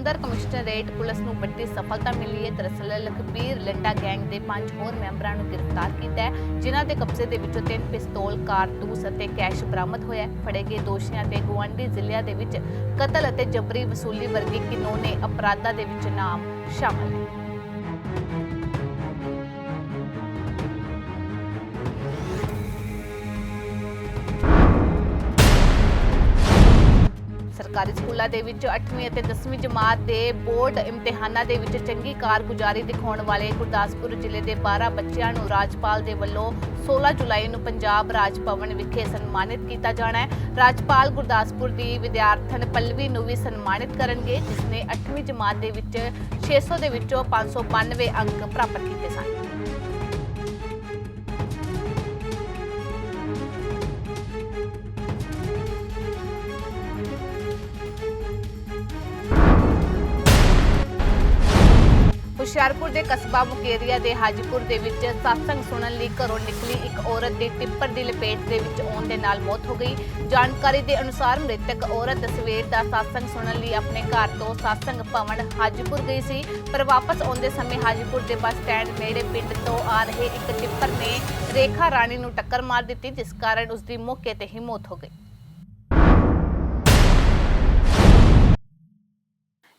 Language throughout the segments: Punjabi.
ਜਲੰਧਰ ਕਮਿਸ਼ਨਰੇਟ ਪੁਲਿਸ ਨੂੰ ਵੱਡੀ ਸਫਲਤਾ ਮਿਲੀ ਹੈ। ਦਰਅਸਲ ਲਖਬੀਰ ਲੰਡਾ ਗੈਂਗ ਦੇ ਪੰਜ ਹੋਰ ਮੈਂਬਰਾਂ ਨੂੰ ਗ੍ਰਿਫਤਾਰ ਕੀਤਾ ਹੈ, ਜਿਨ੍ਹਾਂ ਦੇ ਕਬਜ਼ੇ ਦੇ ਵਿੱਚੋਂ ਤਿੰਨ ਪਿਸਤੌਲ, ਕਾਰਤੂਸ ਅਤੇ ਕੈਸ਼ ਬਰਾਮਦ ਹੋਇਆ ਹੈ। ਫੜੇ ਗਏ ਦੋਸ਼ੀਆਂ ਤੇ ਗੁਆਂਢੀ ਜ਼ਿਲ੍ਹਿਆਂ ਦੇ ਵਿੱਚ ਕਤਲ ਅਤੇ ਜਬਰੀ ਵਸੂਲੀ ਵਰਗੇ ਕਿਨੋਨੇ ਅਪਰਾਧਾਂ ਦੇ ਵਿੱਚ ਨਾਮ ਸ਼ਾਮਲ ਹੈ ਸਰਕਾਰੀ ਸਕੂਲਾਂ ਦੇ ਵਿੱਚ 8ਵੀਂ ਅਤੇ 10ਵੀਂ ਜਮਾਤ ਦੇ ਬੋਰਡ ਇਮਤਿਹਾਨਾਂ ਦੇ ਵਿੱਚ ਚੰਗੀ ਕਾਰਗੁਜ਼ਾਰੀ ਦਿਖਾਉਣ ਵਾਲੇ ਗੁਰਦਾਸਪੁਰ ਜ਼ਿਲ੍ਹੇ ਦੇ 12 ਬੱਚਿਆਂ ਨੂੰ ਰਾਜਪਾਲ ਦੇ ਵੱਲੋਂ 16 ਜੁਲਾਈ ਨੂੰ ਪੰਜਾਬ ਰਾਜ ਭਵਨ ਵਿਖੇ ਸਨਮਾਨਿਤ ਕੀਤਾ ਜਾਣਾ ਹੈ। ਰਾਜਪਾਲ ਗੁਰਦਾਸਪੁਰ ਦੀ ਵਿਦਿਆਰਥਣ ਪਲਵੀ ਨੂੰ ਵੀ ਸਨਮਾਨਿਤ ਕਰਨਗੇ ਜਿਸ ਨੇ 8ਵੀਂ ਜਮਾਤ ਦੇ ਵਿੱਚ 600 ਦੇ ਵਿੱਚੋਂ 592 ਅੰਕ ਪ੍ਰਾਪਤ ਕੀਤੇ ਸਨ। ਹੁਸ਼ਿਆਰਪੁਰ ਦੇ ਕਸਬਾ ਮੁਕੇਰੀਆ ਦੇ ਹਾਜੀਪੁਰ ਦੇ ਵਿੱਚ satsang ਸੁਣਨ ਲਈ ਘਰੋਂ ਨਿਕਲੀ ਇੱਕ ਔਰਤ ਦੀ ਟਿੱਪਰ ਦੀ ਲਪੇਟ ਦੇ ਵਿੱਚ ਆਉਣ ਦੇ ਨਾਲ ਮੌਤ ਹੋ ਗਈ। ਜਾਣਕਾਰੀ ਦੇ ਅਨੁਸਾਰ ਮ੍ਰਿਤਕ ਔਰਤ ਸਵੇਰ ਦਾ satsang ਸੁਣਨ ਲਈ ਆਪਣੇ ਘਰ ਤੋਂ satsang ਭਵਨ ਹਾਜੀਪੁਰ ਗਈ ਸੀ, ਪਰ ਵਾਪਸ ਆਉਂਦੇ ਸਮੇਂ ਹਾਜੀਪੁਰ ਦੇ ਬੱਸ ਸਟੈਂਡ ਨੇੜੇ ਪਿੰਡ ਤੋਂ ਆ ਰਹੇ ਇੱਕ ਟਿੱਪਰ ਨੇ ਰੇਖਾ ਰਾਣੀ ਨੂੰ ਟੱਕਰ ਮਾਰ ਦਿੱਤੀ, ਜਿਸ ਕਾਰਨ ਉਸ ਦੀ ਮੌਕੇ ਤੇ ਹੀ ਮੌਤ ਹੋ ਗਈ।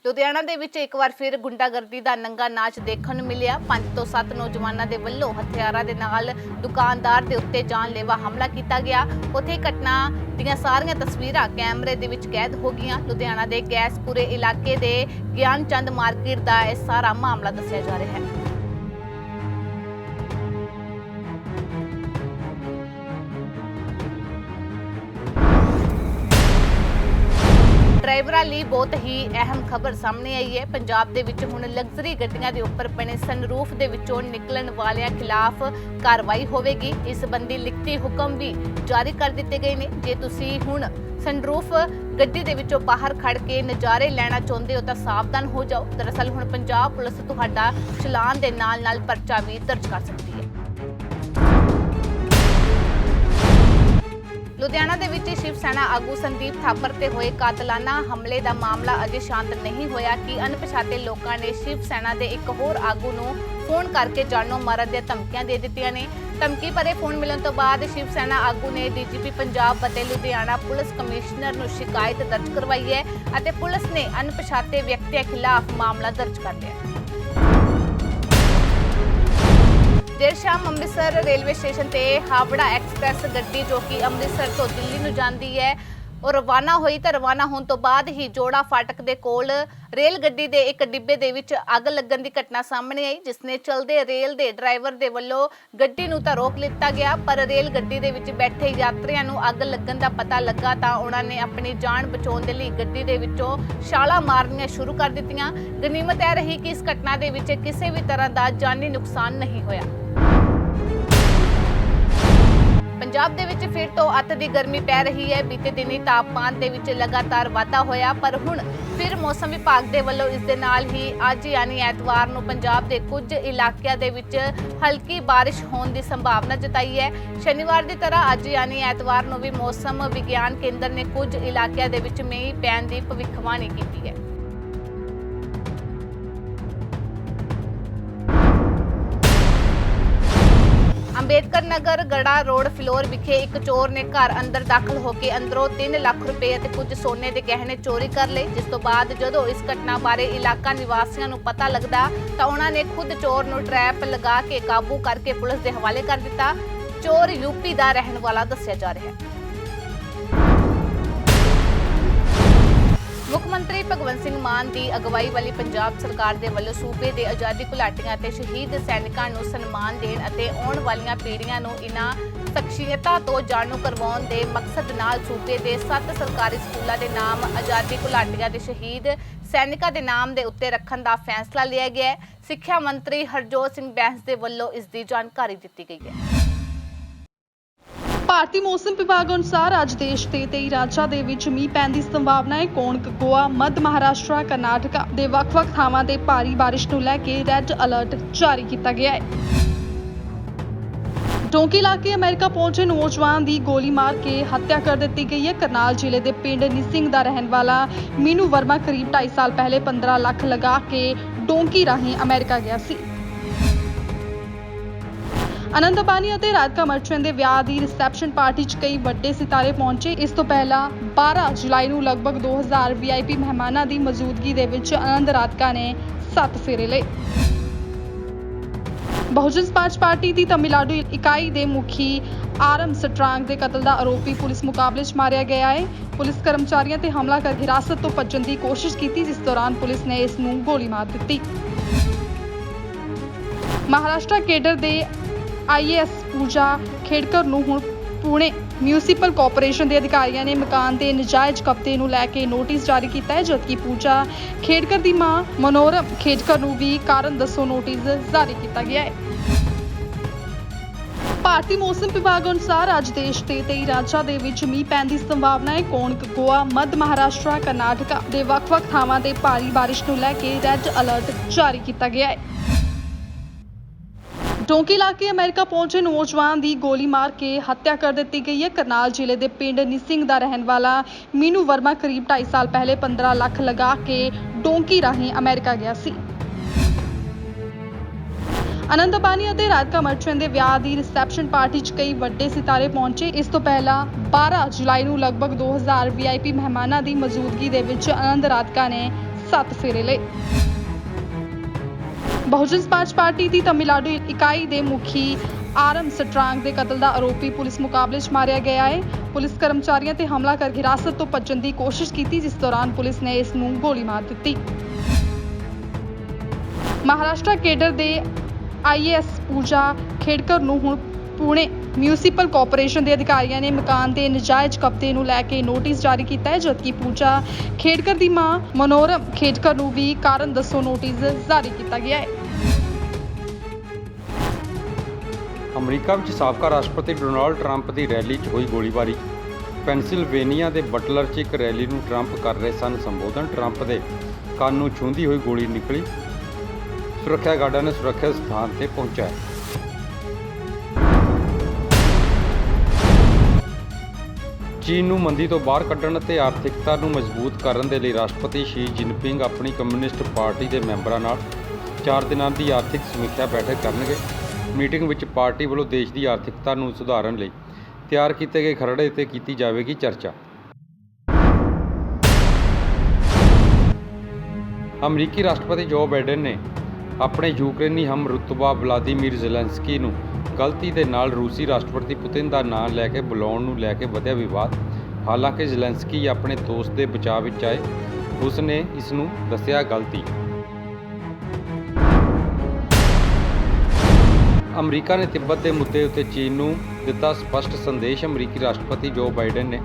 ਲੁਧਿਆਣਾ ਦੇ ਵਿੱਚ ਇੱਕ ਵਾਰ ਫਿਰ ਗੁੰਡਾਗਰਦੀ ਦਾ ਨੰਗਾ ਨਾਚ ਦੇਖਣ ਨੂੰ ਮਿਲਿਆ। ਪੰਜ ਤੋਂ ਸੱਤ ਨੌਜਵਾਨਾਂ ਦੇ ਵੱਲੋਂ ਹਥਿਆਰਾਂ ਦੇ ਨਾਲ ਦੁਕਾਨਦਾਰ ਦੇ ਉੱਤੇ ਜਾਨਲੇਵਾ ਹਮਲਾ ਕੀਤਾ ਗਿਆ। ਉੱਥੇ ਘਟਨਾ ਦੀਆਂ ਸਾਰੀਆਂ ਤਸਵੀਰਾਂ ਕੈਮਰੇ ਦੇ ਵਿੱਚ ਕੈਦ ਹੋ ਗਈਆਂ। ਲੁਧਿਆਣਾ ਦੇ ਗੈਸਪੁਰੇ ਇਲਾਕੇ ਦੇ ਗਿਆਨ ਚੰਦ ਮਾਰਕੀਟ ਦਾ ਇਹ ਸਾਰਾ ਮਾਮਲਾ ਦੱਸਿਆ ਜਾ ਰਿਹਾ ਹੈ। ਡਰਾਈਵਰਾਂ ਲਈ ਬਹੁਤ ਹੀ ਅਹਿਮ ਖਬਰ ਸਾਹਮਣੇ ਆਈ ਹੈ। ਪੰਜਾਬ ਦੇ ਵਿੱਚ ਹੁਣ ਲਗਜ਼ਰੀ ਗੱਡੀਆਂ ਦੇ ਉੱਪਰ ਬਣੇ ਸਨਰੂਫ ਦੇ ਵਿੱਚੋਂ ਨਿਕਲਣ ਵਾਲਿਆਂ ਖਿਲਾਫ ਕਾਰਵਾਈ ਹੋਵੇਗੀ। ਇਸ ਸੰਬੰਧੀ ਲਿਖਤੀ ਹੁਕਮ ਵੀ ਜਾਰੀ ਕਰ ਦਿੱਤੇ ਗਏ ਨੇ। ਜੇ ਤੁਸੀਂ ਹੁਣ ਸਨਰੂਫ ਗੱਡੀ ਦੇ ਵਿੱਚੋਂ ਬਾਹਰ ਖੜ ਕੇ ਨਜ਼ਾਰੇ ਲੈਣਾ ਚਾਹੁੰਦੇ ਹੋ ਤਾਂ ਸਾਵਧਾਨ ਹੋ ਜਾਓ। ਦਰਅਸਲ ਹੁਣ ਪੰਜਾਬ ਪੁਲਿਸ ਤੁਹਾਡਾ ਚਲਾਨ ਦੇ ਨਾਲ-ਨਾਲ ਪਰਚਾ ਵੀ ਦਰਜ ਕਰ ਸਕਦੀ ਹੈ। ਲੁਧਿਆਣਾ ਦੇ ਵਿੱਚ ਸ਼ਿਵ ਸੈਨਾ ਆਗੂ ਸੰਦੀਪ ਥਾਪਰ ਤੇ ਹੋਏ ਕਾਤਲਾਨਾ ਹਮਲੇ ਦਾ ਮਾਮਲਾ ਅਜੇ ਸ਼ਾਂਤ ਨਹੀਂ ਹੋਇਆ, ਕਿ ਅਣਪਛਾਤੇ ਲੋਕਾਂ ਨੇ ਸ਼ਿਵ ਸੈਨਾ ਦੇ ਇੱਕ ਹੋਰ ਆਗੂ ਨੂੰ ਫੋਨ ਕਰਕੇ ਜਾਨੋਂ ਮਾਰਨ ਦੀਆਂ ਧਮਕੀਆਂ ਦੇ ਦਿੱਤੀਆਂ ਨੇ। ਧਮਕੀ ਭਰੇ ਫੋਨ ਮਿਲਣ ਤੋਂ ਬਾਅਦ ਸ਼ਿਵ ਸੈਨਾ ਆਗੂ ਨੇ ਡੀਜੀਪੀ ਪੰਜਾਬ ਅਤੇ ਲੁਧਿਆਣਾ ਪੁਲਿਸ ਕਮਿਸ਼ਨਰ ਨੂੰ ਸ਼ਿਕਾਇਤ ਦਰਜ ਕਰਵਾਈ ਹੈ ਅਤੇ ਪੁਲਿਸ ਨੇ ਅਣਪਛਾਤੇ ਵਿਅਕਤੀਆਂ ਖਿਲਾਫ ਮਾਮਲਾ ਦਰਜ ਕਰ ਲਿਆ ਹੈ। ਦੇਰ ਸ਼ਾਮ ਅੰਮ੍ਰਿਤਸਰ ਰੇਲਵੇ ਸਟੇਸ਼ਨ ਤੇ ਹਾਵੜਾ ਐਕਸਪ੍ਰੈਸ ਗੱਡੀ ਜੋ ਕਿ ਅੰਮ੍ਰਿਤਸਰ ਤੋਂ ਦਿੱਲੀ ਨੂੰ ਜਾਂਦੀ ਹੈ ਉਹ ਰਵਾਨਾ ਹੋਈ ਤਾਂ ਰਵਾਨਾ ਹੋਣ ਤੋਂ ਬਾਅਦ ਹੀ ਜੋੜਾ ਫਾਟਕ ਦੇ ਕੋਲ ਰੇਲ ਗੱਡੀ ਦੇ ਇੱਕ ਡਿੱਬੇ ਦੇ ਵਿੱਚ ਅੱਗ ਲੱਗਣ ਦੀ ਘਟਨਾ ਸਾਹਮਣੇ ਆਈ, ਜਿਸ ਨੇ ਚਲਦੇ ਰੇਲ ਦੇ ਡਰਾਈਵਰ ਦੇ ਵੱਲੋਂ ਗੱਡੀ ਨੂੰ ਤਾਂ ਰੋਕ ਲਿੱਤਾ ਗਿਆ, ਪਰ ਰੇਲ ਗੱਡੀ ਦੇ ਵਿੱਚ ਬੈਠੇ ਯਾਤਰੀਆਂ ਨੂੰ ਅੱਗ ਲੱਗਣ ਦਾ ਪਤਾ ਲੱਗਾ ਤਾਂ ਉਹਨਾਂ ਨੇ ਆਪਣੀ ਜਾਨ ਬਚਾਉਣ ਦੇ ਲਈ ਗੱਡੀ ਦੇ ਵਿੱਚੋਂ ਛਾਲਾਂ ਮਾਰਨੀਆਂ ਸ਼ੁਰੂ ਕਰ ਦਿੱਤੀਆਂ। ਗਨੀਮਤ ਇਹ ਰਹੀ ਕਿ ਇਸ ਘਟਨਾ ਦੇ ਵਿੱਚ ਕਿਸੇ ਵੀ ਤਰ੍ਹਾਂ ਦਾ ਜਾਨੀ ਨੁਕਸਾਨ ਨਹੀਂ ਹੋਇਆ। ਪੰਜਾਬ ਦੇ ਵਿੱਚ ਫਿਰ ਤੋਂ ਅੱਤ ਦੀ ਗਰਮੀ ਪੈ ਰਹੀ ਹੈ। ਬੀਤੇ ਦਿਨੀ ਤਾਪਮਾਨ ਦੇ ਵਿੱਚ ਲਗਾਤਾਰ ਵਾਧਾ ਹੋਇਆ, ਪਰ ਹੁਣ ਫਿਰ ਮੌਸਮ ਵਿਭਾਗ ਦੇ ਵੱਲੋਂ ਇਸ ਦੇ ਨਾਲ ਹੀ ਅੱਜ ਯਾਨੀ ਐਤਵਾਰ ਨੂੰ ਪੰਜਾਬ ਦੇ ਕੁਝ ਇਲਾਕਿਆਂ ਦੇ ਵਿੱਚ ਹਲਕੀ ਬਾਰਿਸ਼ ਹੋਣ ਦੀ ਸੰਭਾਵਨਾ ਜਤਾਈ ਹੈ। ਸ਼ਨੀਵਾਰ ਦੀ ਤਰ੍ਹਾਂ ਅੱਜ ਯਾਨੀ ਐਤਵਾਰ ਨੂੰ ਵੀ ਮੌਸਮ ਵਿਗਿਆਨ ਕੇਂਦਰ ਨੇ ਕੁਝ ਇਲਾਕਿਆਂ ਦੇ ਵਿੱਚ ਮੀਂਹ ਪੈਣ ਦੀ ਭਵਿੱਖਬਾਣੀ ਕੀਤੀ ਹੈ। ਅੰਬੇਦਕਰ ਨਗਰ ਗੜਾ ਰੋਡ ਫਲੋਰ ਵਿਖੇ ਇੱਕ ਚੋਰ ਨੇ ਘਰ ਅੰਦਰ ਦਾਖਲ ਹੋ ਕੇ ਅੰਦਰੋਂ 3 ਲੱਖ ਰੁਪਏ ਅਤੇ ਕੁਝ ਸੋਨੇ ਦੇ ਗਹਿਣੇ ਚੋਰੀ ਕਰ ਲਏ, ਜਿਸ ਤੋਂ ਬਾਅਦ ਜਦੋਂ ਇਸ ਘਟਨਾ ਬਾਰੇ ਇਲਾਕਾ ਨਿਵਾਸੀਆਂ ਨੂੰ ਪਤਾ ਲੱਗਦਾ ਤਾਂ ਉਹਨਾਂ ਨੇ ਖੁਦ ਚੋਰ ਨੂੰ ਟਰੈਪ ਲਗਾ ਕੇ ਕਾਬੂ ਕਰਕੇ ਪੁਲਿਸ ਦੇ ਹਵਾਲੇ ਕਰ ਦਿੱਤਾ। ਚੋਰ ਯੂਪੀ ਦਾ ਰਹਿਣ ਵਾਲਾ ਦੱਸਿਆ ਜਾ ਰਿਹਾ ਹੈ। ਮੁੱਖ ਮੰਤਰੀ ਭਗਵੰਤ ਸਿੰਘ ਮਾਨ ਦੀ ਅਗਵਾਈ ਵਾਲੀ ਪੰਜਾਬ ਸਰਕਾਰ ਦੇ ਵੱਲੋਂ ਸੂਬੇ ਦੇ ਆਜ਼ਾਦੀ ਘੁਲਾਟੀਆਂ ਅਤੇ ਸ਼ਹੀਦ ਸੈਨਿਕਾਂ ਨੂੰ ਸਨਮਾਨ ਦੇਣ ਅਤੇ ਆਉਣ ਵਾਲੀਆਂ ਪੀੜ੍ਹੀਆਂ ਨੂੰ ਇਨ੍ਹਾਂ ਸ਼ਖਸੀਅਤਾਂ ਤੋਂ ਜਾਣੂ ਕਰਵਾਉਣ ਦੇ ਮਕਸਦ ਨਾਲ ਸੂਬੇ ਦੇ ਸੱਤ ਸਰਕਾਰੀ ਸਕੂਲਾਂ ਦੇ ਨਾਮ ਆਜ਼ਾਦੀ ਘੁਲਾਟੀਆਂ ਦੇ ਸ਼ਹੀਦ ਸੈਨਿਕਾਂ ਦੇ ਨਾਮ ਦੇ ਉੱਤੇ ਰੱਖਣ ਦਾ ਫੈਸਲਾ ਲਿਆ ਗਿਆ ਹੈ। ਸਿੱਖਿਆ ਮੰਤਰੀ ਹਰਜੋਤ ਸਿੰਘ ਬੈਂਸ ਦੇ ਵੱਲੋਂ ਇਸ ਦੀ ਜਾਣਕਾਰੀ ਦਿੱਤੀ ਗਈ ਹੈ। ਭਾਰਤੀ ਮੌਸਮ ਵਿਭਾਗ ਅਨੁਸਾਰ ਅੱਜ ਦੇਸ਼ ਦੇ 23 ਰਾਜਾਂ ਦੇ ਵਿੱਚ ਮੀਂਹ ਪੈਣ ਦੀ ਸੰਭਾਵਨਾ ਹੈ। ਕੋਣਕ, ਗੋਆ, ਮੱਧ ਮਹਾਰਾਸ਼ਟਰ, ਕਰਨਾਟਕਾ ਦੇ ਵੱਖ-ਵੱਖ ਥਾਵਾਂ ਤੇ ਭਾਰੀ ਬਾਰਿਸ਼ ਨੂੰ ਲੈ ਕੇ ਰੈੱਡ ਅਲਰਟ ਜਾਰੀ ਕੀਤਾ ਗਿਆ ਹੈ। ਡੋਂਕੀ ਲਾ ਕੇ ਅਮਰੀਕਾ ਪਹੁੰਚੇ ਨੌਜਵਾਨ ਦੀ ਗੋਲੀ ਮਾਰ ਕੇ ਹੱਤਿਆ ਕਰ ਦਿੱਤੀ ਗਈ ਹੈ। ਕਰਨਾਲ ਜ਼ਿਲ੍ਹੇ ਦੇ ਪਿੰਡ ਨਿਸਿੰਗ ਦਾ ਰਹਿਣ ਵਾਲਾ ਮੀਨੂ ਵਰਮਾ ਕਰੀਬ 2.5 ਸਾਲ ਪਹਿਲੇ 15 ਲੱਖ ਲਗਾ ਕੇ ਡੋਂਕੀ ਰਾਹੀਂ ਅਮਰੀਕਾ ਗਿਆ ਸੀ। ਅਨੰਦ ਅੰਬਾਨੀ ਅਤੇ ਰਾਧਿਕਾ ਮਰਚੈਂਟ ਦੇ ਵਿਆਹ ਦੀ ਰਿਸੈਪਸ਼ਨ ਪਾਰਟੀ 'ਚ ਕਈ ਵੱਡੇ ਸਿਤਾਰੇ ਪਹੁੰਚੇ। ਇਸ ਤੋਂ ਪਹਿਲਾਂ 12 ਜੁਲਾਈ ਨੂੰ ਲਗਭਗ 2000 ਵੀਆਈਪੀ ਮਹਿਮਾਨਾਂ ਦੀ ਮੌਜੂਦਗੀ ਦੇ ਵਿੱਚ ਆਨੰਦ ਰਾਧਿਕਾ ਨੇ ਸੱਤ ਫੇਰੇ ਲਏ। ਬਹੁਜਨ ਸਮਾਜ ਪਾਰਟੀ ਦੀ ਤਮਿਲਨਾਡੂ ਇਕਾਈ ਦੇ ਮੁਖੀ ਆਰਮ ਸਟਰਾਂਗ ਦੇ ਕਤਲ ਦਾ ਆਰੋਪੀ ਪੁਲਿਸ ਮੁਕਾਬਲੇ 'ਚ ਮਾਰਿਆ ਗਿਆ ਹੈ। ਪੁਲਿਸ ਕਰਮਚਾਰੀਆਂ ਤੇ ਹਮਲਾ ਕਰ ਹਿਰਾਸਤ ਤੋਂ ਭੱਜਣ ਦੀ ਕੋਸ਼ਿਸ਼ ਕੀਤੀ, ਜਿਸ ਦੌਰਾਨ ਪੁਲਿਸ ਨੇ ਇਸ ਨੂੰ ਗੋਲੀ ਮਾਰ ਦਿੱਤੀ। ਮਹਾਰਾਸ਼ਟਰ ਕੇਡਰ ਦੇ ਆਈਏਐਸ ਪੂਜਾ ਖੇੜਕਰ ਨੂੰ ਹੁਣ ਪੁਣੇ ਮਿਊਨਿਸਪਲ ਕਾਰਪੋਰੇਸ਼ਨ ਦੇ ਅਧਿਕਾਰੀਆਂ ਨੇ ਮਕਾਨ ਦੇ ਨਜਾਇਜ਼ ਕਬਜ਼ੇ ਨੂੰ ਲੈ ਕੇ ਨੋਟਿਸ ਜਾਰੀ ਕੀਤਾ ਹੈ, ਜਦਕਿ ਪੂਜਾ ਖੇੜਕਰ ਦੀ ਮਾਂ ਮਨੋਰਮ ਖੇੜਕਰ ਨੂੰ ਵੀ ਕਾਰਨ ਦੱਸੋ ਨੋਟਿਸ ਜਾਰੀ ਕੀਤਾ ਗਿਆ ਹੈ। ਭਾਰਤੀ ਮੌਸਮ ਵਿਭਾਗ ਅਨੁਸਾਰ ਅੱਜ ਦੇਸ਼ ਦੇ 23 ਰਾਜਾਂ ਦੇ ਵਿੱਚ ਮੀਂਹ ਪੈਣ ਦੀ ਸੰਭਾਵਨਾ ਹੈ। ਕੋਣਕ, ਗੋਆ, ਮੱਧ ਮਹਾਰਾਸ਼ਟਰ, ਕਰਨਾਟਕਾ ਦੇ ਵੱਖ-ਵੱਖ ਥਾਵਾਂ ਤੇ ਭਾਰੀ ਬਾਰਿਸ਼ ਨੂੰ ਲੈ ਕੇ ਰੈੱਡ ਅਲਰਟ ਜਾਰੀ ਕੀਤਾ ਗਿਆ ਹੈ। ਡੋਂਕੀ ਲਾ ਕੇ ਅਮਰੀਕਾ ਪਹੁੰਚੇ ਨੌਜਵਾਨ ਦੀ ਗੋਲੀ ਮਾਰ ਕੇ ਹੱਤਿਆ ਕਰ ਦਿੱਤੀ ਗਈ ਹੈ। ਕਰਨਾਲ ਜ਼ਿਲ੍ਹੇ ਦੇ ਪਿੰਡ ਨਿਸਿੰਗ ਦਾ ਰਹਿਣ ਵਾਲਾ ਮੀਨੂ ਵਰਮਾ ਕਰੀਬ 2.5 ਸਾਲ ਪਹਿਲੇ 15 ਲੱਖ ਲਗਾ ਕੇ ਡੋਂਕੀ ਰਾਹੀਂ ਅਮਰੀਕਾ ਗਿਆ ਸੀ। ਅਨੰਦ ਅੰਬਾਨੀ ਅਤੇ ਰਾਧਿਕਾ ਮਰਚੈਂਟ ਦੇ ਵਿਆਹ ਦੀ ਰਿਸੈਪਸ਼ਨ ਪਾਰਟੀ 'ਚ ਕਈ ਵੱਡੇ ਸਿਤਾਰੇ ਪਹੁੰਚੇ। ਇਸ ਤੋਂ ਪਹਿਲਾਂ 12 ਜੁਲਾਈ ਨੂੰ ਲਗਭਗ 2000 ਵੀਆਈਪੀ ਮਹਿਮਾਨਾਂ ਦੀ ਮੌਜੂਦਗੀ ਦੇ ਵਿੱਚ ਆਨੰਦ ਰਾਧਿਕਾ ਨੇ ਸੱਤ ਫੇਰੇ ਲਏ। ਬਹੁਜਨ ਸਮਾਜ ਪਾਰਟੀ ਦੀ ਤਮਿਲਨਾਡੂ ਇਕਾਈ ਦੇ ਮੁਖੀ ਆਰਮ ਸਟਰਾਂਗ ਦੇ ਕਤਲ ਦਾ ਆਰੋਪੀ ਪੁਲਿਸ ਮੁਕਾਬਲੇ 'ਚ ਮਾਰਿਆ ਗਿਆ ਹੈ। ਪੁਲਿਸ ਕਰਮਚਾਰੀਆਂ ਤੇ ਹਮਲਾ ਕਰ ਹਿਰਾਸਤ ਤੋਂ ਭੱਜਣ ਦੀ ਕੋਸ਼ਿਸ਼ ਕੀਤੀ, ਜਿਸ ਦੌਰਾਨ ਪੁਲਿਸ ਨੇ ਇਸ ਨੂੰ ਗੋਲੀ ਮਾਰ ਦਿੱਤੀ। ਮਹਾਰਾਸ਼ਟਰ ਕੇਡਰ ਦੇ ਆਈਏਐਸ ਪੂਜਾ ਖੇੜਕਰ ਨੂੰ ਹੁਣ ਪੁਣੇ ਮਿਊਨਿਸਪਲ ਕਾਰਪੋਰੇਸ਼ਨ ਦੇ ਅਧਿਕਾਰੀਆਂ ਨੇ ਮਕਾਨ ਦੇ ਨਜਾਇਜ਼ ਕਬਜ਼ੇ ਨੂੰ ਲੈ ਕੇ ਨੋਟਿਸ ਜਾਰੀ ਕੀਤਾ ਹੈ, ਜਦਕਿ ਪੂਜਾ ਖੇੜਕਰ ਦੀ ਮਾਂ ਮਨੋਰਮ ਖੇੜਕਰ ਨੂੰ ਵੀ ਕਾਰਨ ਦੱਸੋ ਨੋਟਿਸ ਜਾਰੀ ਕੀਤਾ ਗਿਆ ਹੈ। ਅਮਰੀਕਾ ਵਿੱਚ ਸਾਬਕਾ ਰਾਸ਼ਟਰਪਤੀ ਡੋਨਾਲਡ ਟਰੰਪ ਦੀ ਰੈਲੀ 'ਚ ਹੋਈ ਗੋਲੀਬਾਰੀ। ਪੈਨਸਿਲਵੇਨੀਆ ਦੇ ਬਟਲਰ 'ਚ ਇੱਕ ਰੈਲੀ ਨੂੰ ਟਰੰਪ ਕਰ ਰਹੇ ਸਨ ਸੰਬੋਧਨ। ਟਰੰਪ ਦੇ ਕੰਨ ਨੂੰ ਛੂੰਹਦੀ ਹੋਈ ਗੋਲੀ ਨਿਕਲੀ। ਸੁਰੱਖਿਆ ਗਾਰਡਾਂ ਨੇ ਸੁਰੱਖਿਅਤ ਸਥਾਨ ਤੇ ਪਹੁੰਚਾਇਆ ਚੀਨ ਨੂੰ ਮੰਦੀ ਤੋਂ ਬਾਹਰ ਕੱਢਣ ਅਤੇ ਆਰਥਿਕਤਾ ਨੂੰ ਮਜ਼ਬੂਤ ਕਰਨ ਦੇ ਲਈ ਰਾਸ਼ਟਰਪਤੀ ਸ਼ੀ ਜਿਨਪਿੰਗ ਆਪਣੀ ਕਮਿਊਨਿਸਟ ਪਾਰਟੀ ਦੇ ਮੈਂਬਰਾਂ ਨਾਲ ਚਾਰ ਦਿਨਾਂ ਦੀ ਆਰਥਿਕ ਸਮੀਖਿਆ ਬੈਠਕ ਕਰਨਗੇ। ਮੀਟਿੰਗ ਵਿੱਚ ਪਾਰਟੀ ਵੱਲੋਂ ਦੇਸ਼ ਦੀ ਆਰਥਿਕਤਾ ਨੂੰ ਸੁਧਾਰਨ ਲਈ ਤਿਆਰ ਕੀਤੇ ਗਏ ਖਰੜੇ ਤੇ ਕੀਤੀ ਜਾਵੇਗੀ ਚਰਚਾ। ਅਮਰੀਕੀ ਰਾਸ਼ਟਰਪਤੀ ਜੋ ਬਾਈਡਨ ਨੇ ਆਪਣੇ ਯੂਕਰੇਨੀ ਹਮ ਰੁਤਬਾ ਵਲਾਦੀਮੀਰ ਜ਼ੈਲੈਂਸਕੀ ਨੂੰ ਗਲਤੀ ਦੇ ਨਾਲ ਰੂਸੀ ਰਾਸ਼ਟਰਪਤੀ ਪੁਤਿਨ ਦਾ ਨਾਂ ਲੈ ਕੇ ਬੁਲਾਉਣ ਨੂੰ ਲੈ ਕੇ ਵਧਿਆ ਵਿਵਾਦ, ਹਾਲਾਂਕਿ ਜ਼ੈਲੈਂਸਕੀ ਆਪਣੇ ਦੋਸਤ ਦੇ ਬਚਾਅ ਵਿੱਚ ਆਏ। ਉਸ ਨੇ ਇਸ ਨੂੰ ਦੱਸਿਆ ਗਲਤੀ। ਅਮਰੀਕਾ ਨੇ ਤਿੱਬਤ ਦੇ ਮੁੱਦੇ ਉੱਤੇ ਚੀਨ ਨੂੰ ਦਿੱਤਾ ਸਪਸ਼ਟ ਸੰਦੇਸ਼। ਅਮਰੀਕੀ ਰਾਸ਼ਟਰਪਤੀ ਜੋ ਬਾਈਡਨ ਨੇ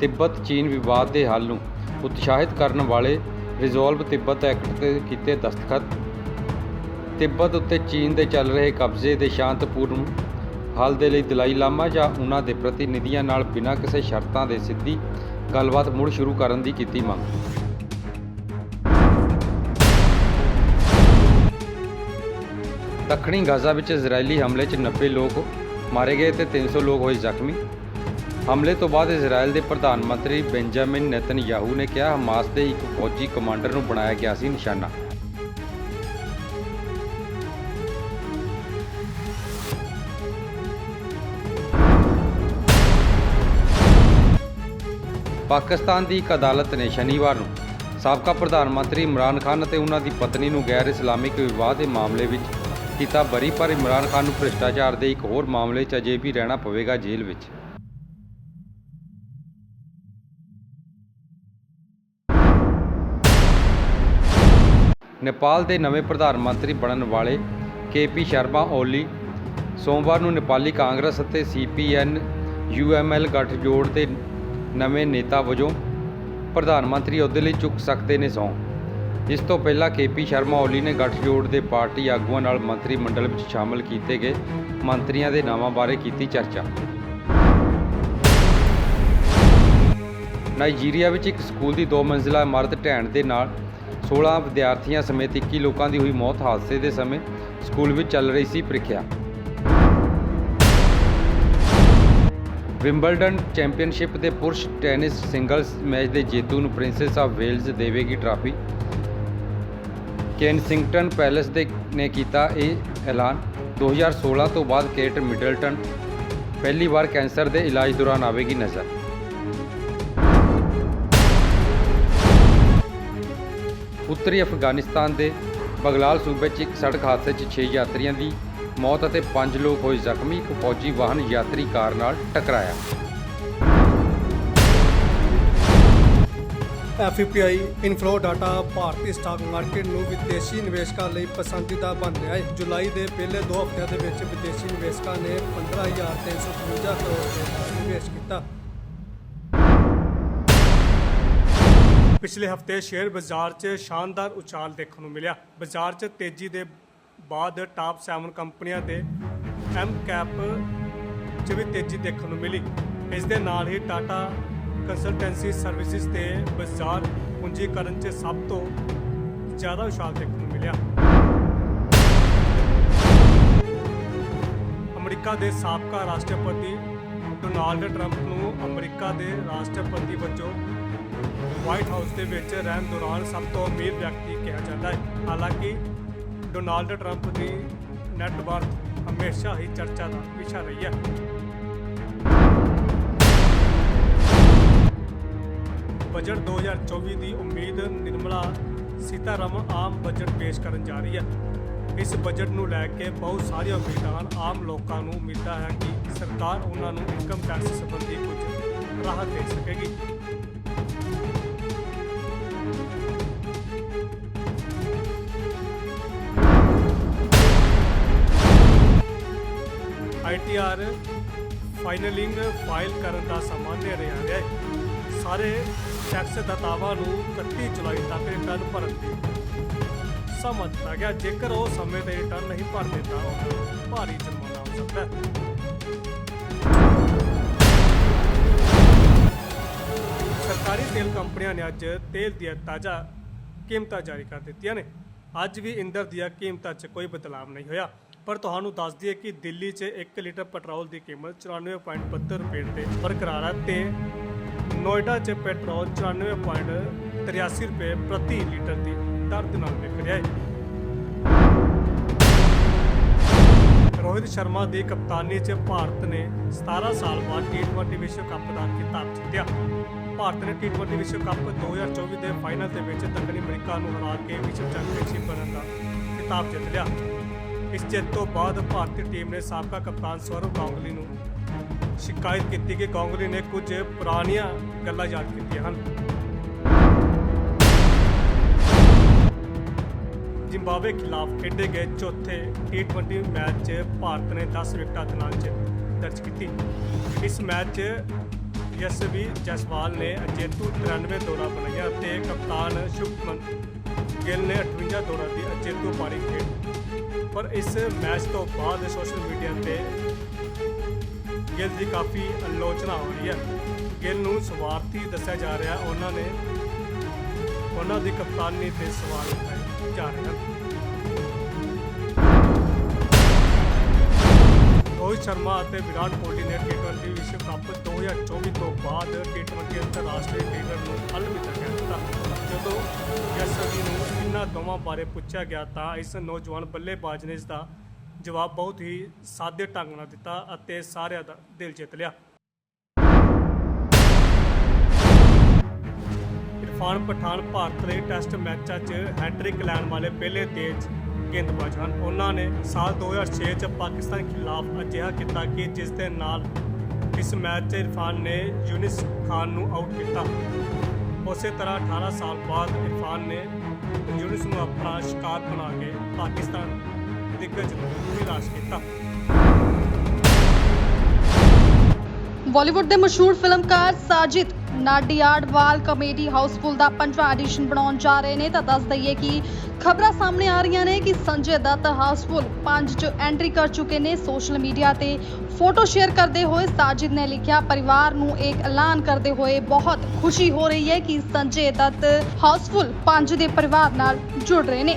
ਤਿੱਬਤ ਚੀਨ ਵਿਵਾਦ ਦੇ ਹੱਲ ਨੂੰ ਉਤਸ਼ਾਹਿਤ ਕਰਨ ਵਾਲੇ ਰਿਜ਼ੋਲਵ ਤਿੱਬਤ ਐਕਟ ਤੇ ਕੀਤੇ ਦਸਤਖਤ। ਤਿੱਬਤ ਉੱਤੇ ਚੀਨ ਦੇ ਚੱਲ ਰਹੇ ਕਬਜ਼ੇ ਦੇ ਸ਼ਾਂਤਪੂਰਨ ਹੱਲ ਦੇ ਲਈ ਦਲਾਈ ਲਾਮਾ ਜਾਂ ਉਹਨਾਂ ਦੇ ਪ੍ਰਤੀਨਿਧੀਆਂ ਨਾਲ ਬਿਨਾਂ ਕਿਸੇ ਸ਼ਰਤਾਂ ਦੇ ਸਿੱਧੀ ਗੱਲਬਾਤ ਮੁੜ ਸ਼ੁਰੂ ਕਰਨ ਦੀ ਕੀਤੀ ਮੰਗ। ਦੱਖਣੀ ਗਾਜ਼ਾ ਵਿੱਚ ਇਜ਼ਰਾਈਲੀ ਹਮਲੇ 'ਚ 90 ਲੋਕ ਮਾਰੇ ਗਏ ਤੇ 300 ਲੋਕ ਹੋਏ ਜ਼ਖਮੀ। ਹਮਲੇ ਤੋਂ ਬਾਅਦ ਇਜ਼ਰਾਈਲ ਦੇ ਪ੍ਰਧਾਨ ਮੰਤਰੀ ਬੈਂਜਾਮਿਨ ਨੇਤਨਯਾਹੂ ਨੇ ਕਿਹਾ, ਹਮਾਸ ਦੇ ਇੱਕ ਫੌਜੀ ਕਮਾਂਡਰ ਨੂੰ ਬਣਾਇਆ ਗਿਆ ਸੀ ਨਿਸ਼ਾਨਾ। ਪਾਕਿਸਤਾਨ ਦੀ ਇੱਕ ਅਦਾਲਤ ਨੇ ਸ਼ਨੀਵਾਰ ਨੂੰ ਸਾਬਕਾ ਪ੍ਰਧਾਨ ਮੰਤਰੀ ਇਮਰਾਨ ਖਾਨ ਅਤੇ ਉਹਨਾਂ ਦੀ ਪਤਨੀ ਨੂੰ ਗੈਰ ਇਸਲਾਮਿਕ ਵਿਵਾਹ ਦੇ ਮਾਮਲੇ ਵਿੱਚ ਕੀਤਾ ਬਰੀ, ਪਰ ਇਮਰਾਨ ਖਾਨ ਨੂੰ ਭ੍ਰਿਸ਼ਟਾਚਾਰ ਦੇ ਇੱਕ ਹੋਰ ਮਾਮਲੇ 'ਚ ਅਜੇ ਵੀ ਰਹਿਣਾ ਪਵੇਗਾ ਜੇਲ੍ਹ ਵਿੱਚ। ਨੇਪਾਲ ਦੇ ਨਵੇਂ ਪ੍ਰਧਾਨ ਮੰਤਰੀ ਬਣਨ ਵਾਲੇ ਕੇਪੀ ਸ਼ਰਮਾ ਓਲੀ ਸੋਮਵਾਰ ਨੂੰ ਨੇਪਾਲੀ ਕਾਂਗਰਸ ਅਤੇ ਸੀਪੀਐਨ ਯੂਐਮਐਲ ਗੱਠਜੋੜ ਦੇ ਨਵੇਂ ਨੇਤਾ ਵਜੋਂ ਪ੍ਰਧਾਨ ਮੰਤਰੀ ਅਹੁਦੇ ਲਈ ਚੁੱਕ ਸਕਦੇ ਨੇ ਸਹੁੰ। ਇਸ ਤੋਂ ਪਹਿਲਾਂ ਕੇਪੀ ਸ਼ਰਮਾ ਓਲੀ ਨੇ ਗੱਠਜੋੜ ਦੇ ਪਾਰਟੀ ਆਗੂਆਂ ਨਾਲ ਮੰਤਰੀ ਮੰਡਲ ਵਿੱਚ ਸ਼ਾਮਲ ਕੀਤੇ ਗਏ ਮੰਤਰੀਆਂ ਦੇ ਨਾਵਾਂ ਬਾਰੇ ਕੀਤੀ ਚਰਚਾ। ਨਾਈਜੀਰੀਆ ਵਿੱਚ ਇੱਕ ਸਕੂਲ ਦੀ ਦੋ ਮੰਜ਼ਿਲਾ ਇਮਾਰਤ ਢਹਿਣ ਦੇ ਨਾਲ 16 ਵਿਦਿਆਰਥੀਆਂ ਸਮੇਤ 21 ਲੋਕਾਂ ਦੀ ਹੋਈ ਮੌਤ ਹਾਦਸੇ ਦੇ ਸਮੇਂ ਸਕੂਲ ਵਿੱਚ ਚੱਲ ਰਹੀ ਸੀ ਪ੍ਰੀਖਿਆ। ਵਿੰਬਲਡਨ ਚੈਂਪੀਅਨਸ਼ਿਪ ਦੇ ਪੁਰਸ਼ ਟੈਨਿਸ ਸਿੰਗਲਸ ਮੈਚ ਦੇ ਜੇਤੂ ਨੂੰ ਪ੍ਰਿੰਸੈਸ ਆਫ ਵੇਲਜ਼ ਦੇਵੇਗੀ ਟਰਾਫੀ। ਕੈਨਸਿੰਗਟਨ ਪੈਲੇਸ ਦੇ ਨੇ ਕੀਤਾ ਇਹ ਐਲਾਨ। 2016 ਤੋਂ ਬਾਅਦ ਕੇਟ ਮਿਡਲਟਨ ਪਹਿਲੀ ਵਾਰ ਕੈਂਸਰ ਦੇ ਇਲਾਜ ਦੌਰਾਨ ਆਵੇਗੀ ਨਜ਼ਰ। ਉੱਤਰੀ ਅਫਗਾਨਿਸਤਾਨ ਦੇ ਬਗਲਾਲ ਸੂਬੇ 'ਚ ਇੱਕ ਸੜਕ ਹਾਦਸੇ 'ਚ 6 ਯਾਤਰੀਆਂ ਦੀ ਮੌਤ ਅਤੇ 5 ਲੋਕ ਹੋਏ ਜ਼ਖਮੀ। ਇੱਕ ਫੌਜੀ ਵਾਹਨ ਯਾਤਰੀ ਕਾਰ ਨਾਲ ਟਕਰਾਇਆ। ਐਫਪੀਆਈ ਇਨਫਲੋ ਡਾਟਾ ਭਾਰਤੀ ਸਟਾਕ ਮਾਰਕੀਟ ਨੂੰ ਵਿਦੇਸ਼ੀ ਨਿਵੇਸ਼ਕਾਂ ਲਈ ਪਸੰਦੀਦਾ ਬਣ ਰਿਹਾ ਹੈ। ਜੁਲਾਈ ਦੇ ਪਹਿਲੇ 2 ਹਫ਼ਤਿਆਂ ਦੇ ਵਿੱਚ ਵਿਦੇਸ਼ੀ ਨਿਵੇਸ਼ਕਾਂ ਨੇ 15352 ਕਰੋੜ ਰੁਪਏ ਦਾ ਨਿਵੇਸ਼ ਕੀਤਾ। ਪਿਛਲੇ ਹਫ਼ਤੇ ਸ਼ੇਅਰ ਬਾਜ਼ਾਰ 'ਚ ਸ਼ਾਨਦਾਰ ਉਛਾਲ ਦੇਖਣ ਨੂੰ ਮਿਲਿਆ। ਬਾਜ਼ਾਰ 'ਚ ਤੇਜ਼ੀ ਦੇ ਬਾਅਦ ਟਾਪ 7 ਕੰਪਨੀਆਂ ਦੇ ਐਮ ਕੈਪ 'ਚ ਵੀ ਤੇਜ਼ੀ ਦੇਖਣ ਨੂੰ ਮਿਲੀ। ਇਸ ਦੇ ਨਾਲ ਹੀ ਟਾਟਾ ਕੰਸਲਟੈਂਸੀ ਸਰਵਿਸਿਜ਼ ਤੇ ਬਾਜ਼ਾਰ ਪੂੰਜੀਕਰਨ 'ਚ ਸਭ ਤੋਂ ਜ਼ਿਆਦਾ ਉਛਾਲ ਦੇਖਣ ਨੂੰ ਮਿਲਿਆ। ਅਮਰੀਕਾ ਦੇ ਸਾਬਕਾ ਰਾਸ਼ਟਰਪਤੀ ਡੋਨਾਲਡ ਟਰੰਪ ਨੂੰ ਅਮਰੀਕਾ ਦੇ ਰਾਸ਼ਟਰਪਤੀ ਵਜੋਂ ਵਾਈਟ ਹਾਊਸ ਦੇ ਵਿੱਚ ਰਹਿਣ ਦੌਰਾਨ ਸਭ ਤੋਂ ਅਮੀਰ ਵਿਅਕਤੀ ਕਿਹਾ ਜਾਂਦਾ ਹੈ। ਹਾਲਾਂਕਿ ਡੋਨਾਲਡ ਟਰੰਪ ਦੀ ਨੈਟ ਵਰਥ ਹਮੇਸ਼ਾ ਹੀ ਚਰਚਾ ਦਾ ਵਿਸ਼ਾ ਰਹੀ ਹੈ। ਬਜਟ 2024 ਦੀ ਉਮੀਦ ਨਿਰਮਲਾ ਸੀਤਾਰਮਨ ਆਮ ਬਜਟ ਪੇਸ਼ ਕਰਨ ਜਾ ਰਹੀ ਹੈ। ਇਸ ਬਜਟ ਨੂੰ ਲੈ ਕੇ ਬਹੁਤ ਸਾਰੀਆਂ ਉਮੀਦਾਂ ਹਨ। ਆਮ ਲੋਕਾਂ ਨੂੰ ਉਮੀਦਾਂ ਹੈ ਕਿ ਸਰਕਾਰ ਉਹਨਾਂ ਨੂੰ ਇਨਕਮ ਟੈਕਸ ਸੰਬੰਧੀ ਕੁਝ ਰਾਹਤ ਦੇ ਸਕੇਗੀ। ਆਈਟੀਆਰ ਫਾਈਨਲਿੰਗ ਫਾਈਲ ਕਰਨ ਦਾ ਸਮਾਂ ਨੇੜੇ ਆ ਰਿਹਾ ਹੈ। ਸਾਰੇ ਟੈਕਸ ਦਾਤਾਵਾਂ ਨੂੰ 31 ਜੁਲਾਈ ਤੱਕ ਰਿਟਰਨ ਭਰਨ ਦੀ। ਸਮਾਂ ਦਿੱਤਾ ਗਿਆ, ਜੇਕਰ ਉਹ ਸਮੇਂ ਤੇ ਰਿਟਰਨ ਨਹੀਂ ਭਰਦੇ ਤਾਂ ਉਹਨਾਂ ਨੂੰ ਭਾਰੀ ਜੁਰਮਾਨਾ ਹੋ ਸਕਦਾ ਹੈ। ਸਰਕਾਰੀ ਤੇਲ ਕੰਪਨੀਆਂ ਨੇ ਅੱਜ ਤੇਲ ਦੀਆਂ ਤਾਜ਼ਾ ਕੀਮਤਾਂ ਜਾਰੀ ਕਰ ਦਿੱਤੀਆਂ ਨੇ। ਅੱਜ ਵੀ ਇੰਦਰ ਦੀਆਂ ਕੀਮਤਾਂ 'ਚ ਕੋਈ ਬਦਲਾਅ ਨਹੀਂ ਹੋਇਆ। ਪਰ ਤੁਹਾਨੂੰ ਦੱਸ ਦਈਏ ਕਿ ਦਿੱਲੀ 'ਚ 1 ਲੀਟਰ ਪੈਟਰੋਲ ਦੀ ਕੀਮਤ 94.72 ਰੁਪਏ ਤੇ ਬਰਕਰਾਰ ਹੈ ਤੇ ਨੋਇਡਾ 'ਚ ਪੈਟਰੋਲ 94.83 ਰੁਪਏ ਪ੍ਰਤੀ ਲੀਟਰ ਦੀ ਦਰ ਦੇ ਨਾਲ ਵਿਕ ਰਿਹਾ ਹੈ। ਰੋਹਿਤ ਸ਼ਰਮਾ ਦੀ ਕਪਤਾਨੀ 'ਚ ਭਾਰਤ ਨੇ 17 ਸਾਲ ਬਾਅਦ ਟੀ20 ਵਿਸ਼ਵ ਕੱਪ ਦਾ ਖਿਤਾਬ ਜਿੱਤਿਆ। ਭਾਰਤ ਨੇ ਟੀ20 ਵਿਸ਼ਵ ਕੱਪ 2024 ਦੇ ਫਾਈਨਲ ਦੇ ਵਿੱਚ ਦੱਖਣੀ ਅਮਰੀਕਾ ਨੂੰ ਹਰਾ ਕੇ ਵਿਸ਼ਵ ਚੈਂਪੀਅਨਸ਼ਿਪ ਬਣਨ ਦਾ ਖਿਤਾਬ ਜਿੱਤ ਲਿਆ। ਇਸ ਜਿੱਤ ਤੋਂ ਬਾਅਦ ਭਾਰਤੀ ਟੀਮ ਨੇ ਸਾਬਕਾ ਕਪਤਾਨ ਸੌਰਵ ਗਾਂਗੁਲੀ ਨੂੰ ਸ਼ਿਕਾਇਤ ਕੀਤੀ ਕਿ ਗਾਂਗੁਲੀ ਨੇ ਕੁਝ ਪੁਰਾਣੀਆਂ ਗੱਲਾਂ ਯਾਦ ਕੀਤੀਆਂ ਹਨ। ਜ਼ਿੰਬਾਬਵੇ ਖਿਲਾਫ ਖੇਡੇ ਗਏ ਚੌਥੇ ਟੀ20 ਮੈਚ 'ਚ ਭਾਰਤ ਨੇ 10 ਵਿਕਟਾਂ ਦੇ ਨਾਲ ਦਰਜ ਕੀਤੀ। ਇਸ ਮੈਚ 'ਚ ਯਸ਼ਵੀ ਜਸਵਾਲ ਨੇ ਅਜੇਤੂ 93 ਦੌੜਾਂ ਬਣਾਈਆਂ ਤੇ ਕਪਤਾਨ ਸ਼ੁਭਮਨ ਗਿੱਲ ਨੇ 58 ਦੌੜਾਂ ਦੀ ਅਜੇਤੂ ਪਾਰੀ ਖੇਡੀ। ਪਰ ਇਸ ਮੈਚ ਤੋਂ ਬਾਅਦ ਸੋਸ਼ਲ ਮੀਡੀਆ ਤੇ ਗਿੱਲ ਦੀ ਕਾਫੀ ਆਲੋਚਨਾ ਹੋ ਰਹੀ ਹੈ। ਗਿੱਲ ਨੂੰ ਸਵਾਰਥੀ ਦੱਸਿਆ ਜਾ ਰਿਹਾ, ਉਹਨਾਂ ਨੇ ਉਹਨਾਂ ਦੀ ਕਪਤਾਨੀ ਤੇ ਸਵਾਲ ਉਠਾਏ ਜਾ ਰਹੇ ਹਨ। ਰੋਹਿਤ ਸ਼ਰਮਾ ਅਤੇ ਵਿਰਾਟ ਕੋਹਲੀ ਨੇ ਟੀ20 ਵਿਸ਼ਵ ਕੱਪ 2024 ਤੋਂ ਬਾਅਦ ਟੀ20 ਅੰਤਰਰਾਸ਼ਟਰੀ ਲੀਡਰ ਨੂੰ ਅਲਵਿਦਾ ਕਹਿ ਦਿੱਤਾ। ਜਦੋਂ ਯਸ਼ਵੀ ਨੂੰ ਇਹਨਾਂ ਦੋਵਾਂ ਬਾਰੇ ਪੁੱਛਿਆ ਗਿਆ ਤਾਂ ਇਸ ਨੌਜਵਾਨ ਬੱਲੇਬਾਜ਼ ਨੇ ਇਸ ਦਾ ਜਵਾਬ ਬਹੁਤ ਹੀ ਸਾਦੇ ਢੰਗ ਨਾਲ ਦਿੱਤਾ ਅਤੇ ਸਾਰਿਆਂ ਦਾ ਦਿਲ ਜਿੱਤ ਲਿਆ। ਇਰਫਾਨ ਪਠਾਨ ਭਾਰਤ ਲਈ ਟੈਸਟ ਮੈਚਾਂ 'ਚ ਹੈਟ੍ਰਿਕ ਲੈਣ ਵਾਲੇ ਪਹਿਲੇ ਤੇਜ਼ ਗੇਂਦਬਾਜ਼ ਹਨ। ਉਹਨਾਂ ਨੇ ਸਾਲ 2006 'ਚ ਪਾਕਿਸਤਾਨ ਖਿਲਾਫ ਅਜਿਹਾ ਕੀਤਾ ਕਿ ਜਿਸ ਦੇ ਨਾਲ ਇਸ ਮੈਚ 'ਚ ਇਰਫਾਨ ਨੇ ਯੂਨਿਸ ਖਾਨ ਨੂੰ ਆਊਟ ਕੀਤਾ। ਉਸੇ ਤਰ੍ਹਾਂ 18 ਸਾਲ ਬਾਅਦ ਇਰਫਾਨ ਨੇ ਯੂਨਿਸ ਨੂੰ ਆਪਣਾ ਸ਼ਿਕਾਰ ਬਣਾ ਕੇ ਪਾਕਿਸਤਾਨ ਦਿੱਗਜ ਨੂੰ ਨਿਰਾਸ਼ ਕੀਤਾ ਬਾਲੀਵੁੱਡ ਦੇ ਮਸ਼ਹੂਰ ਫਿਲਮਕਾਰ ਸਾਜਿਦ ਨਾਡੀਆਡਵਾਲ ਕਮੇਡੀ ਹਾਊਸਫੁੱਲ ਦਾ ਪੰਜਵਾਂ ਐਡੀਸ਼ਨ ਬਣਾਉਣ ਜਾ ਰਹੇ ਨੇ, ਤਾਂ ਦੱਸ ਦਈਏ ਕਿ ਖਬਰਾਂ ਸਾਹਮਣੇ ਆ ਰਹੀਆਂ ਨੇ ਕਿ ਸੰਜੇ ਦੱਤ ਹਾਊਸਫੁੱਲ 5 ਚ ਐਂਟਰੀ ਕਰ ਚੁੱਕੇ ਨੇ ਸੋਸ਼ਲ ਮੀਡੀਆ ਤੇ ਫੋਟੋ ਸ਼ੇਅਰ ਕਰਦੇ ਹੋਏ। ਸਾਜਿਦ ਨੇ ਲਿਖਿਆ, ਪਰਿਵਾਰ ਨੂੰ ਇੱਕ ਐਲਾਨ ਕਰਦੇ ਹੋਏ ਬਹੁਤ ਖੁਸ਼ੀ ਹੋ ਰਹੀ ਹੈ ਕਿ ਸੰਜੇ ਦੱਤ ਹਾਊਸਫੁੱਲ 5 ਦੇ ਪਰਿਵਾਰ ਨਾਲ ਜੁੜ ਰਹੇ ਨੇ।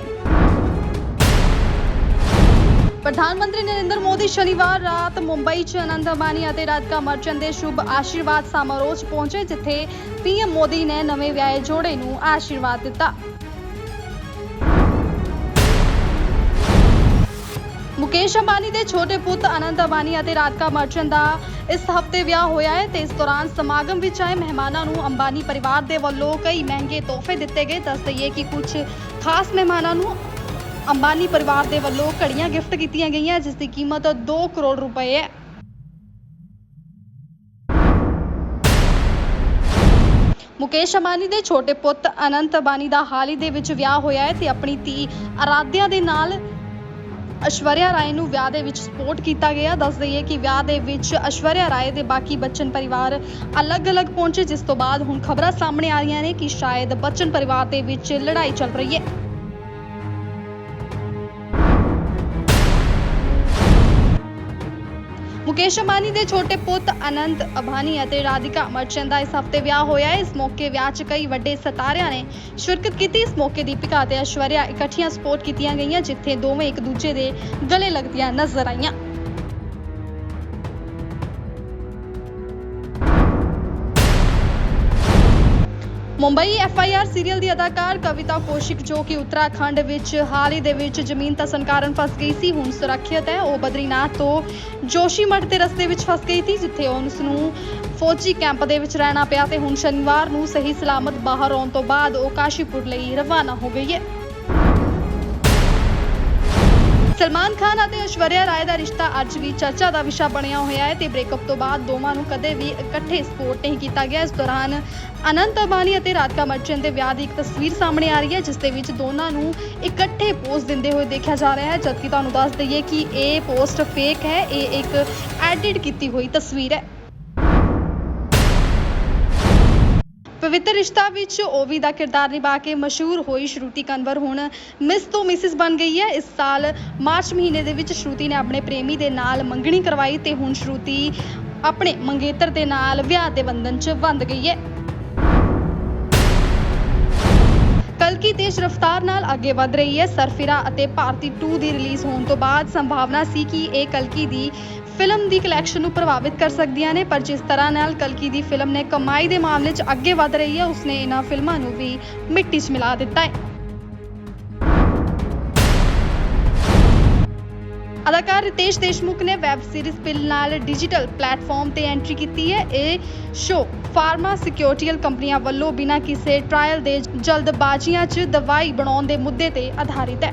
ਪ੍ਰਧਾਨ ਮੰਤਰੀ ਨਰਿੰਦਰ ਮੋਦੀ ਸ਼ਨੀਵਾਰ ਰਾਤ ਮੁੰਬਈ 'ਚ ਅਨੰਦ ਅੰਬਾਨੀ ਅਤੇ ਰਾਧਿਕਾ ਮਰਚਨ ਦੇ ਸ਼ੁਭ ਆਸ਼ੀਰਵਾਦ ਸਮਾਰੋਹ 'ਚ ਪਹੁੰਚੇ, ਜਿੱਥੇ ਪੀਐਮ ਮੋਦੀ ਨੇ ਨਵੇਂ ਵਿਆਹੇ ਜੋੜੇ ਨੂੰ ਆਸ਼ੀਰਵਾਦ ਦਿੱਤਾ। ਮੁਕੇਸ਼ ਅੰਬਾਨੀ ਦੇ ਛੋਟੇ ਪੁੱਤ ਅਨੰਤ ਅੰਬਾਨੀ ਅਤੇ ਰਾਧਿਕਾ ਮਰਚਨ ਦਾ ਇਸ ਹਫ਼ਤੇ ਵਿਆਹ ਹੋਇਆ ਹੈ ਤੇ ਇਸ ਦੌਰਾਨ ਸਮਾਗਮ ਵਿੱਚ ਆਏ ਮਹਿਮਾਨਾਂ ਨੂੰ ਅੰਬਾਨੀ ਪਰਿਵਾਰ ਦੇ ਵੱਲੋਂ ਕਈ ਮਹਿੰਗੇ ਤੋਹਫੇ ਦਿੱਤੇ ਗਏ। ਦੱਸ ਦਈਏ ਕਿ ਕੁਝ ਖਾਸ ਮਹਿਮਾਨਾਂ ਨੂੰ ਅੰਬਾਨੀ ਪਰਿਵਾਰ ਦੇ ਵੱਲੋਂ ਘੜੀਆਂ ਗਿਫਟ ਕੀਤੀਆਂ ਗਈਆਂ, ਜਿਸ ਦੀ ਕੀਮਤ 2 ਕਰੋੜ ਰੁਪਏ ਹੈ। ਮੁਕੇਸ਼ ਅੰਬਾਨੀ ਦੇ ਛੋਟੇ ਪੁੱਤ ਅਨੰਤ ਅੰਬਾਨੀ ਦਾ ਹਾਲ ਹੀ ਦੇ ਵਿੱਚ ਵਿਆਹ ਹੋਇਆ ਹੈ ਤੇ ਆਪਣੀ ਧੀ ਅਰਾਧਿਆ ਦੇ ਨਾਲ ਅਸ਼ਵਰਿਆ ਰਾਏ ਨੂੰ ਵਿਆਹ ਦੇ ਵਿੱਚ ਸਪੋਰਟ ਕੀਤਾ ਗਿਆ। ਦੱਸ ਦਈਏ ਕਿ ਵਿਆਹ ਦੇ ਵਿੱਚ ਐਸ਼ਵਰਿਆ ਰਾਏ ਦੇ ਬਾਕੀ ਬੱਚਨ ਪਰਿਵਾਰ ਅਲੱਗ-ਅਲੱਗ ਪਹੁੰਚੇ, ਜਿਸ ਤੋਂ ਬਾਅਦ ਹੁਣ ਖਬਰਾਂ ਸਾਹਮਣੇ ਆ ਰਹੀਆਂ ਨੇ ਕਿ ਸ਼ਾਇਦ ਬੱਚਨ ਪਰਿਵਾਰ ਦੇ ਵਿੱਚ ਲੜਾਈ ਚੱਲ ਰਹੀ ਹੈ। ਮੁਕੇਸ਼ ਅੰਬਾਨੀ ਦੇ ਛੋਟੇ ਪੁੱਤ ਅਨੰਤ ਅਬਾਨੀ ਅਤੇ ਰਾਧਿਕਾ ਮਰਚੈਂਟ ਦਾ ਇਸ ਹਫ਼ਤੇ ਵਿਆਹ ਹੋਇਆ ਹੈ। ਇਸ ਮੌਕੇ ਵਿਆਹ 'ਚ ਕਈ ਵੱਡੇ ਸਿਤਾਰਿਆਂ ਨੇ ਸ਼ਿਰਕਤ ਕੀਤੀ। ਇਸ ਮੌਕੇ ਦੀਪਿਕਾ ਅਤੇ ਐਸ਼ਵਰਿਆ ਇਕੱਠੀਆਂ ਸਪੋਰਟ ਕੀਤੀਆਂ ਗਈਆਂ, ਜਿੱਥੇ ਦੋਵੇਂ ਇੱਕ ਦੂਜੇ ਦੇ ਗਲੇ ਲੱਗਦੀਆਂ ਨਜ਼ਰ ਆਈਆਂ। ਮੁੰਬਈ ਐਫਆਈਆਰ ਸੀਰੀਅਲ ਦੀ ਅਦਾਕਾਰ ਕਵਿਤਾ ਕੌਸ਼ਿਕ ਜੋ ਕਿ ਉੱਤਰਾਖੰਡ ਵਿੱਚ ਹਾਲ ਹੀ ਦੇ ਵਿੱਚ ਜ਼ਮੀਨ ਧਸਣ ਕਾਰਨ ਫਸ ਗਈ ਸੀ, ਹੁਣ ਸੁਰੱਖਿਅਤ ਹੈ। ਉਹ ਬਦਰੀਨਾਥ ਤੋਂ ਜੋਸ਼ੀਮਠ ਦੇ ਰਸਤੇ ਵਿੱਚ ਫਸ ਗਈ ਸੀ, ਜਿੱਥੇ ਉਸ ਨੂੰ ਫੌਜੀ ਕੈਂਪ ਦੇ ਵਿੱਚ ਰਹਿਣਾ ਪਿਆ ਤੇ ਹੁਣ ਸ਼ਨੀਵਾਰ ਨੂੰ ਸਹੀ ਸਲਾਮਤ ਬਾਹਰ ਆਉਣ ਤੋਂ ਬਾਅਦ ਉਹ ਕਾਸ਼ੀਪੁਰ ਲਈ ਰਵਾਨਾ ਹੋ ਗਈ ਹੈ। ਸਲਮਾਨ ਖਾਨ ਅਤੇ ਐਸ਼ਵਰਿਆ ਰਾਏ ਦਾ ਰਿਸ਼ਤਾ ਅੱਜ ਵੀ ਚਰਚਾ ਦਾ ਵਿਸ਼ਾ ਬਣਿਆ ਹੋਇਆ ਹੈ ਤੇ ਬ੍ਰੇਕਅਪ ਤੋਂ ਬਾਅਦ ਦੋਵਾਂ ਨੂੰ ਕਦੇ ਵੀ ਇਕੱਠੇ ਸਪੋਰਟ ਨਹੀਂ ਕੀਤਾ ਗਿਆ। ਇਸ ਦੌਰਾਨ ਅਨੰਤ ਅੰਬਾਨੀ ਅਤੇ ਰਾਧਿਕਾ ਮਰਚੈਂਟ ਦੇ ਵਿਆਹ ਦੀ ਇੱਕ ਤਸਵੀਰ ਸਾਹਮਣੇ ਆ ਰਹੀ ਹੈ, ਜਿਸ ਦੇ ਵਿੱਚ ਦੋਨਾਂ ਨੂੰ ਇਕੱਠੇ ਪੋਸਟ ਦਿੰਦੇ ਹੋਏ ਦੇਖਿਆ ਜਾ ਰਿਹਾ ਹੈ। ਜਦਕਿ ਤੁਹਾਨੂੰ ਦੱਸ ਦਈਏ ਕਿ ਇਹ ਪੋਸਟ ਫੇਕ ਹੈ, ਇਹ ਇੱਕ ਐਡਿਟ ਕੀਤੀ ਹੋਈ ਤਸਵੀਰ ਹੈ। ਪਵਿੱਤਰ ਰਿਸ਼ਤਾ ਵਿੱਚ ਓਵੀ ਦਾ ਕਿਰਦਾਰ ਨਿਭਾ ਕੇ ਮਸ਼ਹੂਰ ਹੋਈ ਸ਼ਰੂਤੀ ਕਨਵਰ ਹੁਣ ਮਿਸ ਤੋਂ ਮਿਸਿਸ ਬਣ ਗਈ ਹੈ। ਇਸ ਸਾਲ ਮਾਰਚ ਮਹੀਨੇ ਦੇ ਵਿੱਚ ਸ਼ਰੂਤੀ ਨੇ ਆਪਣੇ ਪ੍ਰੇਮੀ ਦੇ ਨਾਲ ਮੰਗਣੀ ਕਰਵਾਈ ਤੇ ਹੁਣ ਸ਼ਰੂਤੀ ਆਪਣੇ ਮੰਗੇਤਰ ਦੇ ਨਾਲ ਵਿਆਹ ਦੇ ਬੰਧਨ 'ਚ ਬੰਧ ਗਈ ਹੈ। ਕਲਕੀ ਤੇਜ਼ ਰਫ਼ਤਾਰ ਨਾਲ ਅੱਗੇ ਵਧ ਰਹੀ ਹੈ। ਸਰਫਿਰਾ ਅਤੇ ਭਾਰਤੀ 2 ਦੀ ਰਿਲੀਜ਼ ਹੋਣ ਤੋਂ ਬਾਅਦ ਸੰਭਾਵਨਾ ਸੀ ਕਿ ਇਹ ਕਲਕੀ ਦੀ ਫਿਲਮ ਦੀ ਕਲੈਕਸ਼ਨ ਨੂੰ ਪ੍ਰਭਾਵਿਤ ਕਰ ਸਕਦੀਆਂ ਨੇ, ਪਰ ਜਿਸ ਤਰ੍ਹਾਂ ਨਾਲ ਕਲਕੀ ਦੀ ਫਿਲਮ ਨੇ ਕਮਾਈ ਦੇ ਮਾਮਲੇ 'ਚ ਅੱਗੇ ਵਧ ਰਹੀ ਹੈ, ਉਸਨੇ ਇਹਨਾਂ ਫਿਲਮਾਂ ਨੂੰ ਵੀ ਮਿੱਟੀ 'ਚ ਮਿਲਾ ਦਿੱਤਾ ਹੈ। ਅਦਾਕਾਰ ਰਿਤੇਸ਼ ਦੇਸ਼ਮੁਖ ਨੇ ਵੈਬ ਸੀਰੀਜ਼ ਪਿਲ ਨਾਲ ਡਿਜੀਟਲ ਪਲੇਟਫਾਰਮ ਤੇ ਐਂਟਰੀ ਕੀਤੀ ਹੈ। ਇਹ ਸ਼ੋ ਫਾਰਮਾ ਸਿਕਿਉਰਿਟੀਅਲ ਕੰਪਨੀਆਂ ਵੱਲੋਂ ਬਿਨਾਂ ਕਿਸੇ ਟ੍ਰਾਇਲ ਦੇ ਜਲਦਬਾਜ਼ੀਆਂ 'ਚ ਦਵਾਈ ਬਣਾਉਣ ਦੇ ਮੁੱਦੇ ਤੇ ਆਧਾਰਿਤ ਹੈ।